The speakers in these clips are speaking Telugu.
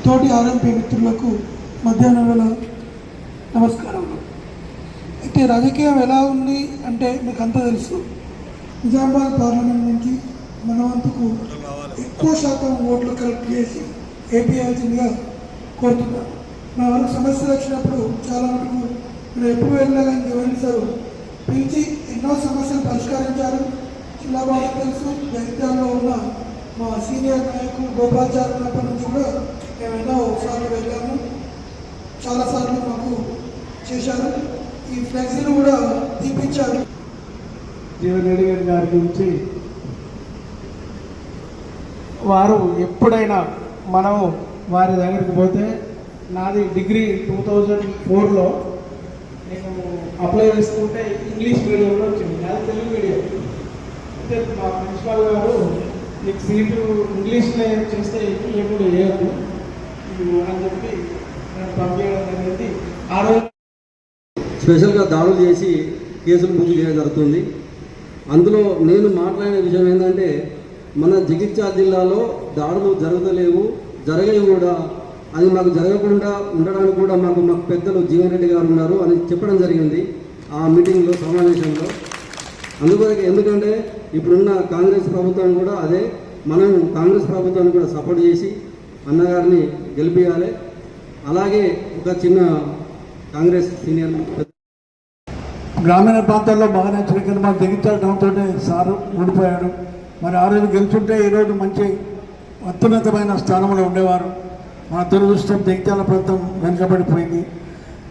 తోటి ఆర్ఎంపీ మిత్రులకు మధ్యాహ్నం వేళ నమస్కారం. అయితే రాజకీయం ఎలా ఉంది అంటే మీకు అంతా తెలుసు. నిజామాబాద్ పార్లమెంట్ నుంచి మన వంతుకు ఎక్కువ శాతం ఓట్లు కలెక్ట్ చేసి ఏపీయాల్సిందిగా కోరుతున్నాను మా వరకు సమస్యలు వచ్చినప్పుడు చాలా మటుకు మీరు ఎప్పుడు వెళ్ళాలని వివరించారు పిలిచి ఎన్నో సమస్యలు పరిష్కరించారు. జిల్లా వాళ్ళకి తెలుసు జగిత్యాలలో ఉన్న మా సీనియర్ నాయకులు గోపాల్చారి ఉన్నప్పటి నుంచి కూడా మేము ఎన్నో సార్లు వెళ్ళాము చాలాసార్లు మాకు చేశారు. ఈ ఫ్లెక్సీలు కూడా తీపించారు జీవన్ రెడ్డి గారి గారి గురించి వారు ఎప్పుడైనా మనం వారి దగ్గరికి పోతే నాది డిగ్రీ టూ థౌజండ్ ఫోర్లో అప్లై చేసుకుంటే ఇంగ్లీష్ మీడియంలో వచ్చింది. అది తెలుగు మీడియం. అయితే మా ప్రిన్సిపాల్ గారు నీకు సీటు ఇంగ్లీష్లో చేస్తే ఎప్పుడు వేయద్దు అని చెప్పి నేను పంపించడం అనేది ఆ రోజు స్పెషల్గా దాడులు చేసి కేసులు బుక్ చేయడం జరుగుతుంది. అందులో నేను మాట్లాడిన విషయం ఏంటంటే మన జగిత్యాల జిల్లాలో దాడులు జరగలేవు జరగవు కూడా. అది మాకు జరగకుండా ఉండడానికి కూడా మాకు మాకు పెద్దలు జీవన్ రెడ్డి గారు ఉన్నారు అని చెప్పడం జరిగింది ఆ మీటింగ్లో సమావేశంలో. అందుకొరకు ఎందుకంటే ఇప్పుడున్న కాంగ్రెస్ ప్రభుత్వం కూడా అదే మనం కాంగ్రెస్ ప్రభుత్వాన్ని కూడా సపోర్ట్ చేసి అన్నగారిని గెలిపించాలి అలాగే ఒక చిన్న కాంగ్రెస్ సీనియర్ గ్రామీణ ప్రాంతాల్లో బాగా నచ్చిన మా జగిత్యాల సారు ఓడిపోయాడు మరి ఆ రోజు గెలుచుంటే ఈరోజు మంచి అత్యున్నతమైన స్థానంలో ఉండేవారు. మన దురదృష్టం జగిత్యాల ప్రాంతం వెనుకబడిపోయింది.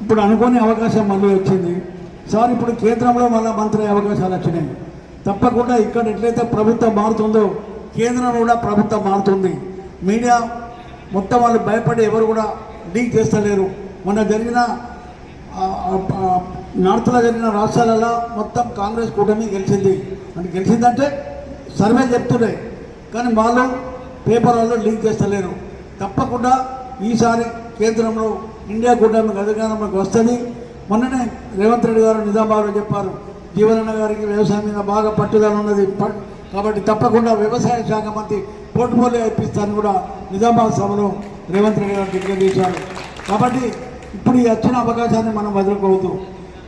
ఇప్పుడు అనుకోని అవకాశం మళ్ళీ వచ్చింది. సార్ ఇప్పుడు కేంద్రంలో మళ్ళీ మంత్రి అవకాశాలు వచ్చినాయి. తప్పకుండా ఇక్కడ ఎట్లయితే ప్రభుత్వం మారుతుందో కేంద్రంలో కూడా ప్రభుత్వం మారుతుంది. మీడియా మొత్తం వాళ్ళు భయపడి ఎవరు కూడా లీక్ చేస్తలేరు. మొన్న జరిగిన నార్త్లో జరిగిన రాష్ట్రాలలో మొత్తం కాంగ్రెస్ కూటమి గెలిచింది. అంటే గెలిచిందంటే సర్వే చెప్తున్నాయి కానీ వాళ్ళు పేపర్ వాళ్ళు లీక్ చేస్తలేరు. తప్పకుండా ఈసారి కేంద్రంలో ఇండియా కూటమి అధికారంలోకి వస్తుంది. మొన్ననే రేవంత్ రెడ్డి గారు నిజామాబాద్లో చెప్పారు జీవనన్న గారికి వ్యవసాయం మీద బాగా పట్టుదల ఉన్నది. కాబట్టి తప్పకుండా వ్యవసాయ శాఖ మంత్రి పోర్ట్ఫోలియో ఇప్పిస్తారని కూడా నిజామాబాద్ సభలో రేవంత్ రెడ్డి గారు డిక్లేర్ చేశారు. కాబట్టి ఇప్పుడు ఈ వచ్చిన అవకాశాన్ని మనం వదులుకోవద్దు.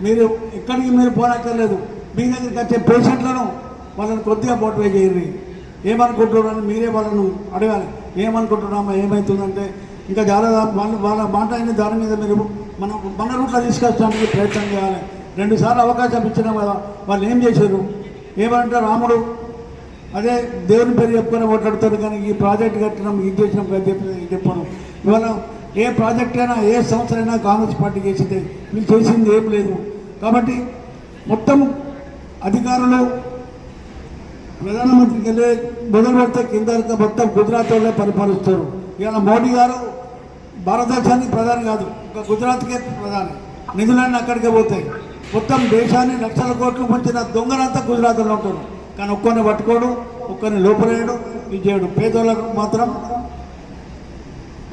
మీరు ఎక్కడికి మీరు పోనక్కర్లేదు మీ దగ్గరికి వచ్చే పేషెంట్లను వాళ్ళని కొద్దిగా మోటివేట్ చేయండి. ఏమనుకుంటున్నారని మీరే వాళ్ళను అడగాలి. ఏమనుకుంటున్నామా ఏమవుతుందంటే ఇంకా చాలా వాళ్ళ వాళ్ళ మాట అయిన దాని మీద మీరు మనం మన రూట్లో తీసుకొచ్చడానికి ప్రయత్నం చేయాలి. రెండుసార్లు అవకాశం ఇచ్చినాం కదా వాళ్ళు ఏం చేశారు? ఏమంటే రాముడు అదే దేవుని పేరు చెప్పుకొని ఓట్లాడతారు కానీ ఈ ప్రాజెక్ట్ కట్టడం ఇది చేసిన అది చెప్పను ఇవాళ ఏ ప్రాజెక్ట్ అయినా ఏ సంవత్సరం అయినా కాంగ్రెస్ పార్టీ చేసింది. వీళ్ళు చేసింది ఏం లేదు. కాబట్టి మొత్తం అధికారులు ప్రధానమంత్రికి వెళ్ళి మొదలు పెడితే కింద మొత్తం గుజరాత్ వాళ్ళే పరిపాలిస్తారు. ఇవాళ మోడీ గారు భారతదేశానికి ప్రధాని కాదు ఒక గుజరాత్కే ప్రధాని. నిధులన్నీ అక్కడికే పోతాయి. మొత్తం దేశాన్ని లక్షల కోట్లు ముంచిన దొంగలంతా గుజరాత్లో ఉంటారు కానీ ఒక్కరిని పట్టుకోడు ఒక్కరిని లోపలేయడు ఇది చేయడు. పేదోళ్ళకు మాత్రం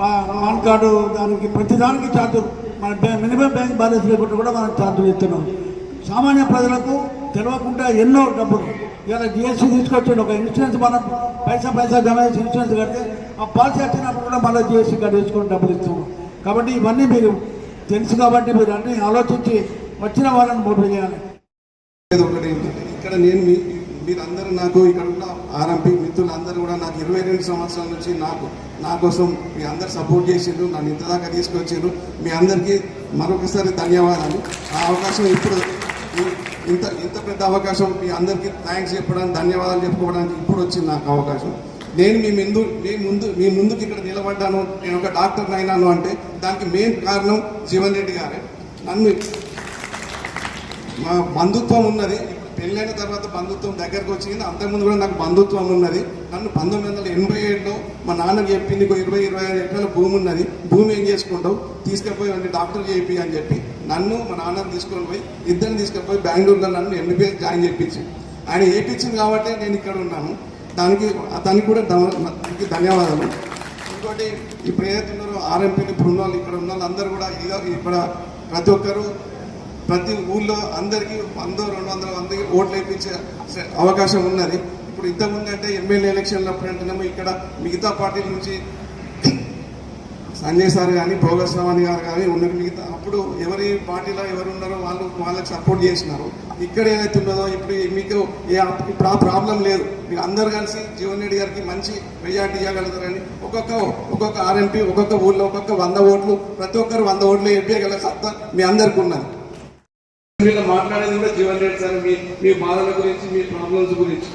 పా- పాన్ కార్డు దానికి ప్రతిదానికి ఛార్జీలు. మన మినిమం బ్యాంక్ బ్యాలెన్స్ లేకుండా కూడా మనం ఛార్జులు ఇస్తున్నాం. సామాన్య ప్రజలకు తెలియకుండా ఎన్నో డబ్బులు ఇలా జిఎస్టీ తీసుకొచ్చాడు ఒక ఇన్సూరెన్స్ మనం పైసా పైసా జమ చేసి ఇన్సూరెన్స్ కడితే ఆ పాలసీ వచ్చినప్పుడు కూడా మళ్ళీ జిఎస్టీ కట్టేసుకొని డబ్బులు ఇస్తాము కాబట్టి ఇవన్నీ మీరు తెలుసు కాబట్టి మీరు అన్నీ ఆలోచించి వచ్చిన వాళ్ళని మోటివేట్ చేయాలి. ఒకటి ఏంటంటే ఇక్కడ నేను మీ మీరందరూ నాకు ఇక్కడ ఉన్న ఆర్ఎంపీ మిత్రులందరూ కూడా నాకు ఇరవై రెండు సంవత్సరాల నుంచి నాకు నా కోసం మీ అందరు సపోర్ట్ చేసిండ్రు నన్ను ఇంత దాకా తీసుకొచ్చారు మీ అందరికీ మరొకసారి ధన్యవాదాలు. ఆ అవకాశం ఇప్పుడు ఇంత ఇంత పెద్ద అవకాశం మీ అందరికీ థ్యాంక్స్ చెప్పడానికి ధన్యవాదాలు చెప్పుకోవడానికి ఇప్పుడు వచ్చింది నాకు అవకాశం. నేను మీ ముందు మీ ముందు మీ ముందుకు ఇక్కడ నిలబడ్డాను. నేను ఒక డాక్టర్ అయినాను అంటే దానికి మెయిన్ కారణం జీవన్ రెడ్డి గారే. నన్ను మా బంధుత్వం ఉన్నది. పెళ్ళైన తర్వాత బంధుత్వం దగ్గరకు వచ్చింది. అంతకుముందు కూడా నాకు బంధుత్వం ఉన్నది. నన్ను పంతొమ్మిది వందల ఎనభై ఏడులో మా నాన్న చెప్పింది ఇరవై ఇరవై ఐదు ఎకరాల భూమి ఉన్నది. భూమి ఏం చేసుకుంటావు? తీసుకుపోయి డాక్టర్ చేయి అని చెప్పి నన్ను మా నాన్నని తీసుకొని పోయి ఇద్దరిని తీసుకుపోయి బెంగళూరులో నన్ను ఎంబీబీఎస్ జాయిన్ చేయించి. ఆయన చేయించింది కాబట్టి నేను ఇక్కడ ఉన్నాను. దానికి అతనికి కూడా దానికి ధన్యవాదాలు. ఇంకోటి ఇప్పుడు ఏదైతే ఉన్నారో ఆర్ఎంపీని ఇప్పుడు ఉన్న ఇక్కడ ఉన్న వాళ్ళు అందరూ కూడా ఇదో ఇక్కడ ప్రతి ఒక్కరు ప్రతి ఊళ్ళో అందరికీ వంద రెండు వందల మందికి ఓట్లు వేయించే అవకాశం ఉన్నది. ఇప్పుడు ఇంతకుముందు అంటే ఎమ్మెల్యే ఎలక్షన్లు అప్పుడంటేనేమో ఇక్కడ మిగతా పార్టీల నుంచి సంజయ్ సార్ కానీ భోగస్వామి గారు కానీ ఉన్నారు. మిగతా అప్పుడు ఎవరి పార్టీలో ఎవరు ఉన్నారో వాళ్ళు వాళ్ళకి సపోర్ట్ చేసినారు. ఇక్కడ ఏదైతే ఉన్నదో ఇప్పుడు మీకు ఏ ఇప్పుడు ఆ ప్రాబ్లం లేదు. మీరు అందరు కలిసి జీవన్ రెడ్డి గారికి మంచి మెజార్టీ ఇవ్వగలుగుతారని ఒక్కొక్క ఒక్కొక్క ఆర్ఎంపీ ఒక్కొక్క ఊళ్ళో ఒక్కొక్క వంద ఓట్లు ప్రతి ఒక్కరు వంద ఓట్లు ఎంపీయగల సత్తా మీ అందరికి ఉన్నది. వీళ్ళు మాట్లాడేది కూడా జీవన్ రెడ్డి సార్ మీ మీ బాధల గురించి మీ ప్రాబ్లమ్స్ గురించి.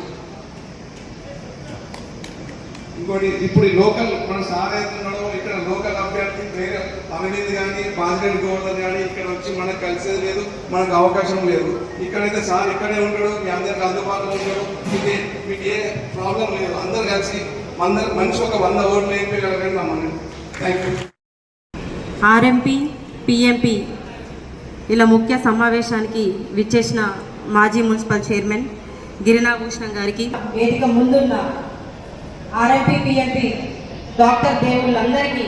ఇంకోటి ఇప్పుడు ఈ లోకల్ మన సార్ అయితే ఉన్నాడో ఇక్కడ లోకల్ అభ్యర్థి వేరే అవినీతి కానీ బాజిరెడ్డి గోవర్ధన్ కానీ ఇక్కడ వచ్చి మనకు కలిసేది లేదు మనకు అవకాశం లేదు. ఇక్కడైతే సార్ ఇక్కడే ఉంటాడు మీ అందరికి అందుబాటులో ఉంటాడు. మీకు ఏ- మీకు ఏ ప్రాబ్లం లేదు. అందరు కలిసి అందరు మనిషి ఒక వంద ఓట్లు వేయగలగండి మమ్మల్ని. థ్యాంక్ యూ ఆర్ఎంపీ పిఎంపీ ఇలా ముఖ్య సమావేశానికి విచ్చేసిన మాజీ మున్సిపల్ చైర్మన్ గిరినాభూషణం గారికి. వేదిక ముందున్న ఆర్ఎంపీ పిఎంపీ డాక్టర్ దేవుళ్ళందరికీ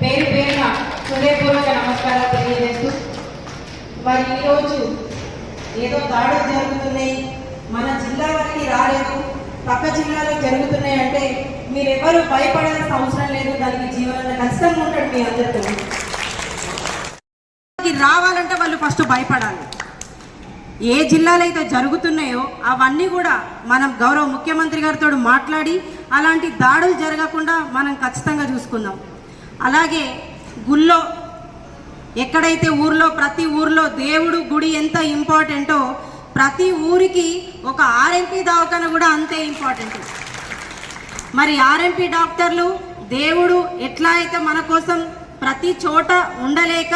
పేరు పేరున హృదయపూర్వక నమస్కారాలు తెలియజేస్తూ మరి ఈరోజు ఏదో దాడులు జరుగుతున్నాయి మన జిల్లా వారికి రాలేదు పక్క జిల్లాలో జరుగుతున్నాయి అంటే మీరెవరు భయపడాల్సిన అవసరం లేదు దానికి జీవన కష్టంగా ఉంటాడు మీ అందరితో రావాలంటే వాళ్ళు ఫస్ట్ భయపడాలి. ఏ జిల్లాలో అయితే జరుగుతున్నాయో అవన్నీ కూడా మనం గౌరవ ముఖ్యమంత్రి గారితో మాట్లాడి అలాంటి దాడులు జరగకుండా మనం ఖచ్చితంగా చూసుకుందాం. అలాగే గుళ్ళో ఎక్కడైతే ఊర్లో ప్రతి ఊర్లో దేవుడు గుడి ఎంత ఇంపార్టెంటో ప్రతి ఊరికి ఒక ఆర్ఎంపీ దవాఖాన కూడా అంతే ఇంపార్టెంట్. మరి ఆర్ఎంపీ డాక్టర్లు దేవుడు ఎట్లా అయితే మన కోసం ప్రతి చోట ఉండలేక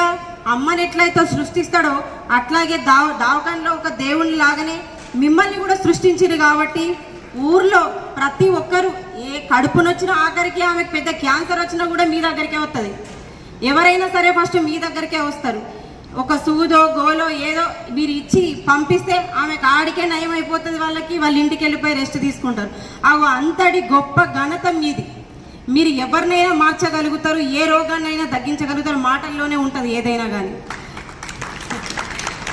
అమ్మని ఎట్లయితే సృష్టిస్తాడో అట్లాగే దావ దావకాన్లో ఒక దేవుని లాగానే మిమ్మల్ని కూడా సృష్టించింది కాబట్టి ఊర్లో ప్రతి ఒక్కరు ఏ కడుపునొచ్చిన ఆఖరికి ఆమెకు పెద్ద క్యాన్సర్ వచ్చినా కూడా మీ దగ్గరికే వస్తుంది ఎవరైనా సరే ఫస్ట్ మీ దగ్గరికే వస్తారు. ఒక సూదో గోలో ఏదో మీరు ఇచ్చి పంపిస్తే ఆమెకు ఆడికే నయం అయిపోతుంది వాళ్ళకి వాళ్ళ ఇంటికి వెళ్ళిపోయి రెస్ట్ తీసుకుంటారు. అవి అంతటి గొప్ప ఘనత మీది. మీరు ఎవరినైనా మార్చగలుగుతారు ఏ రోగాన్నైనా తగ్గించగలుగుతారు మాటల్లోనే ఉంటుంది ఏదైనా కానీ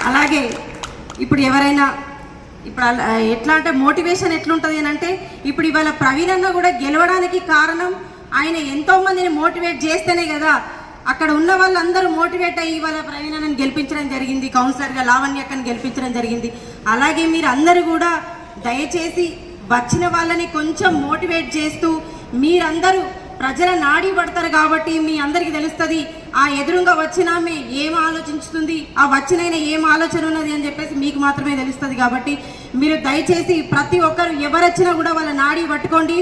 అలాగే ఇప్పుడు ఎవరైనా ఇప్పుడు అలా- ఎట్లా అంటే మోటివేషన్ ఎట్లుంటుంది అని అంటే ఇప్పుడు ఇవాళ ప్రవీణ్ అన్న కూడా గెలవడానికి కారణం ఆయన ఎంతో మందిని మోటివేట్ చేస్తేనే కదా. అక్కడ ఉన్న వాళ్ళందరూ మోటివేట్ అయ్యి ఇవాళ ప్రవీణ్ అన్నను గెలిపించడం జరిగింది కౌన్సిలర్గా లావణ్యక్కని గెలిపించడం జరిగింది. అలాగే మీరు అందరూ కూడా దయచేసి వచ్చిన వాళ్ళని కొంచెం మోటివేట్ చేస్తూ మీరందరూ ప్రజల నాడి పడతారు కాబట్టి మీ అందరికీ తెలుస్తుంది ఆ ఎదురుగా వచ్చిన ఆమె ఏం ఆలోచించుతుంది ఆ వచ్చినైనా ఏం ఆలోచన ఉన్నది అని చెప్పేసి మీకు మాత్రమే తెలుస్తుంది కాబట్టి మీరు దయచేసి ప్రతి ఒక్కరు ఎవరొచ్చినా కూడా వాళ్ళ నాడి పట్టుకోండి.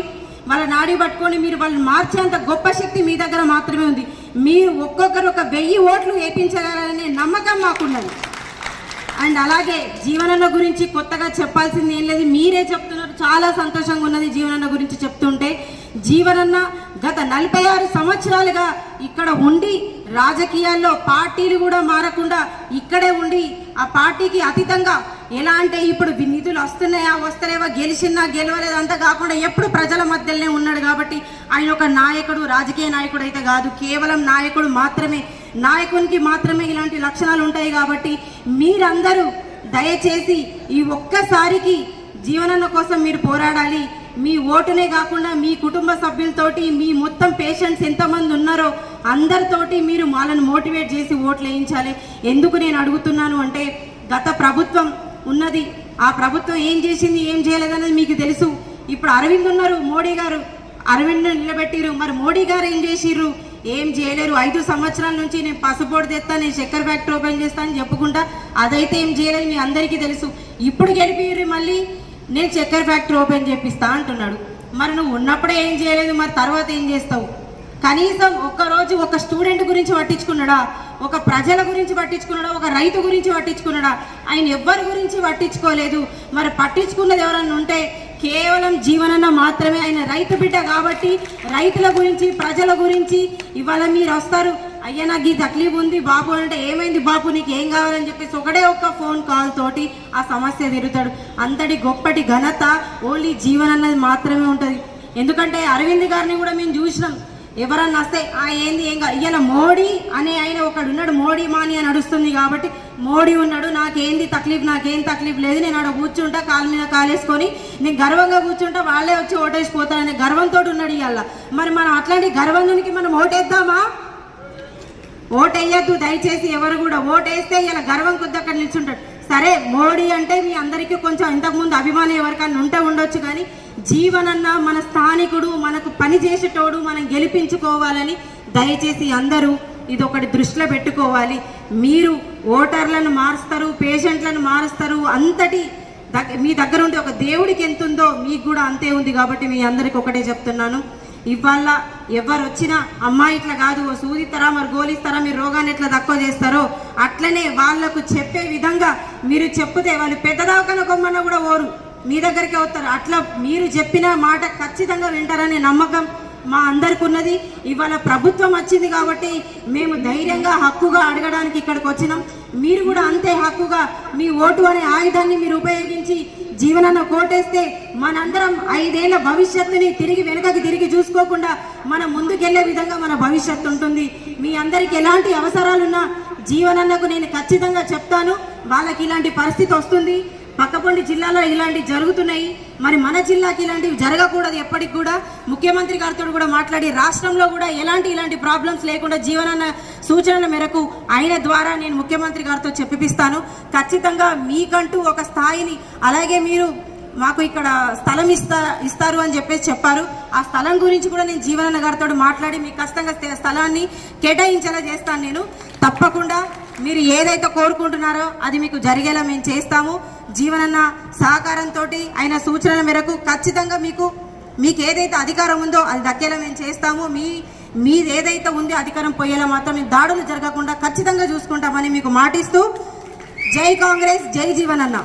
వాళ్ళ నాడి పట్టుకొని మీరు వాళ్ళని మార్చేంత గొప్ప శక్తి మీ దగ్గర మాత్రమే ఉంది. మీరు ఒక్కొక్కరు ఒక వెయ్యి ఓట్లు వేయించగలరనే నమ్మకం మాకున్నది. అండ్ అలాగే జీవనన్న గురించి కొత్తగా చెప్పాల్సింది ఏం లేదు మీరే చెప్తున్నారు. చాలా సంతోషంగా ఉన్నది జీవనన్న గురించి చెప్తుంటే. జీవనన్న గత నలభై ఆరు సంవత్సరాలుగా ఇక్కడ ఉండి రాజకీయాల్లో పార్టీలు కూడా మారకుండా ఇక్కడే ఉండి ఆ పార్టీకి అతీతంగా ఎలా అంటే ఇప్పుడు నిధులు వస్తున్నాయా వస్తలేవా గెలిచినా గెలవలేదు అంతా కాకుండా ఎప్పుడు ప్రజల మధ్యలోనే ఉన్నాడు కాబట్టి ఆయన ఒక నాయకుడు రాజకీయ నాయకుడు అయితే కాదు కేవలం నాయకుడు మాత్రమే. నాయకునికి మాత్రమే ఇలాంటి లక్షణాలు ఉంటాయి కాబట్టి మీరందరూ దయచేసి ఈ ఒక్కసారికి జీవనన్న కోసం మీరు పోరాడాలి. మీ ఓటునే కాకుండా మీ కుటుంబ సభ్యులతోటి మీ మొత్తం పేషెంట్స్ ఎంతమంది ఉన్నారో అందరితోటి మీరు వాళ్ళని మోటివేట్ చేసి ఓట్లు వేయించాలి. ఎందుకు నేను అడుగుతున్నాను అంటే గత ప్రభుత్వం ఉన్నది. ఆ ప్రభుత్వం ఏం చేసింది ఏం చేయలేదనేది మీకు తెలుసు. ఇప్పుడు అరవింద్ ఉన్నారు మోడీ గారు. అరవింద్ నిలబెట్టిరు మరి మోడీ గారు ఏం చేసిర్రు? ఏం చేయలేరు. ఐదు సంవత్సరాల నుంచి నేను పసుపోటు తెస్తా నేను చక్కెర ఫ్యాక్టరీ ఓపెన్ చేస్తా అని చెప్పుకుంటా. అదైతే ఏం చేయలేదు మీ అందరికీ తెలుసు. ఇప్పుడు గెలిపిర్రు మళ్ళీ. నేను చక్కెర ఫ్యాక్టరీ ఓపెన్ చేపిస్తా అంటున్నాడు. మరి నువ్వు ఉన్నప్పుడే ఏం చేయలేదు మరి తర్వాత ఏం చేస్తావు? కనీసం ఒక్కరోజు ఒక స్టూడెంట్ గురించి పట్టించుకున్నాడా? ఒక ప్రజల గురించి పట్టించుకున్నాడా? ఒక రైతు గురించి పట్టించుకున్నాడా? ఆయన ఎవ్వరి గురించి పట్టించుకోలేదు. మరి పట్టించుకున్నది ఎవరన్నా ఉంటే కేవలం జీవనన్న మాత్రమే. ఆయన రైతు బిడ్డ కాబట్టి రైతుల గురించి ప్రజల గురించి ఇవాళ మీరు వస్తారు. అయ్యా నాకు ఈ తక్లీఫ్ ఉంది. బాపు అంటే ఏమైంది? బాపు నీకు ఏం కావాలని చెప్పేసి ఒకటే ఒక్క ఫోన్ కాల్ తోటి ఆ సమస్య తిరుగుతాడు అంతటి గొప్పటి ఘనత ఓన్లీ జీవన్ అన్నది మాత్రమే ఉంటుంది. ఎందుకంటే అరవింద్ గారిని కూడా మేము చూసినాం. ఎవరన్నా వస్తే ఆ ఏంది ఏం కాదు ఇవాళ మోడీ అనే ఆయన ఒకడు ఉన్నాడు. మోడీ మాని అని నడుస్తుంది కాబట్టి మోడీ ఉన్నాడు. నాకేంది తక్లీఫ్? నాకేం తక్లీఫ్ లేదు. నేను ఆడ కూర్చుంటా కాలు మీద కాలేసుకొని నేను గర్వంగా కూర్చుంటా వాళ్ళే వచ్చి ఓటేసిపోతారనే గర్వంతో ఉన్నాడు ఇవాళ మరి మనం అట్లాంటి గర్వంలోనికి మనం ఓటేద్దామా? ఓటేయద్దు దయచేసి ఎవరు కూడా ఓటేస్తే ఇలా గర్వం కొద్ది అక్కడ నిల్చుంటాడు సరే మోడీ అంటే మీ అందరికీ కొంచెం ఇంతకుముందు అభిమానం ఎవరికైనా ఉంటే ఉండొచ్చు కానీ జీవనన్న మన స్థానికుడు మనకు పని చేసేటోడు మనం గెలిపించుకోవాలని దయచేసి అందరూ ఇది ఒకటి దృష్టిలో పెట్టుకోవాలి. మీరు ఓటర్లను మారుస్తారు పేషెంట్లను మారుస్తారు అంతటి మీ దగ్గర ఉంటే ఒక దేవుడికి ఎంత ఉందో మీకు కూడా అంతే ఉంది కాబట్టి మీ అందరికి ఒకటే చెప్తున్నాను. ఇవాళ ఎవరు వచ్చినా అమ్మా ఇట్లా కాదు ఓ సూదిస్తారా మరి గోలిస్తారా మీరు రోగాన్ని ఎట్లా తక్కువ చేస్తారో అట్లనే వాళ్ళకు చెప్పే విధంగా మీరు చెప్తే వాళ్ళు పెద్ద దవాఖాన కొమ్మన్న కూడా ఓరు. మీ దగ్గరికి వస్తారు. అట్లా మీరు చెప్పిన మాట ఖచ్చితంగా వింటారనే నమ్మకం మా అందరికి ఉన్నది ఇవాళ ప్రభుత్వం వచ్చింది కాబట్టి మేము ధైర్యంగా హక్కుగా అడగడానికి ఇక్కడికి వచ్చినాం. మీరు కూడా అంతే హక్కుగా మీ ఓటు అనే ఆయుధాన్ని మీరు ఉపయోగించి జీవనన్న కోటేస్తే మనందరం ఐదేళ్ళ భవిష్యత్తుని తిరిగి వెనుకకి తిరిగి చూసుకోకుండా మనం ముందుకెళ్ళే విధంగా మన భవిష్యత్తు ఉంటుంది. మీ అందరికి ఎలాంటి అవసరాలున్నా జీవనన్నకు నేను ఖచ్చితంగా చెప్తాను. వాళ్ళకి ఇలాంటి పరిస్థితి వస్తుంది. పక్కపొండి జిల్లాలో ఇలాంటి జరుగుతున్నాయి. మరి మన జిల్లాకి ఇలాంటివి జరగకూడదు ఎప్పటికి కూడా. ముఖ్యమంత్రి గారితో కూడా మాట్లాడి రాష్ట్రంలో కూడా ఎలాంటి ఇలాంటి ప్రాబ్లమ్స్ లేకుండా జీవనాన్న సూచనల మేరకు ఆయన ద్వారా నేను ముఖ్యమంత్రి గారితో చెప్పిస్తాను ఖచ్చితంగా మీకంటూ ఒక స్థాయిని అలాగే మీరు మాకు ఇక్కడ స్థలం ఇస్తా ఇస్తారు అని చెప్పేసి చెప్పారు. ఆ స్థలం గురించి కూడా నేను జీవనన్న గారితో మాట్లాడి మీకు ఖచ్చితంగా స్థలాన్ని కేటాయించేలా చేస్తాను నేను. తప్పకుండా మీరు ఏదైతే కోరుకుంటున్నారో అది మీకు జరిగేలా మేము చేస్తాము. జీవనన్న సహకారంతో ఆయన సూచనల మేరకు ఖచ్చితంగా మీకు మీకు ఏదైతే అధికారం ఉందో అది దక్కేలా మేము చేస్తాము. మీ మీది ఏదైతే ఉందో అధికారం పోయేలా మాత్రం మేము దాడులు జరగకుండా ఖచ్చితంగా చూసుకుంటామని మీకు మాటిస్తూ జై కాంగ్రెస్ జై జీవనన్న.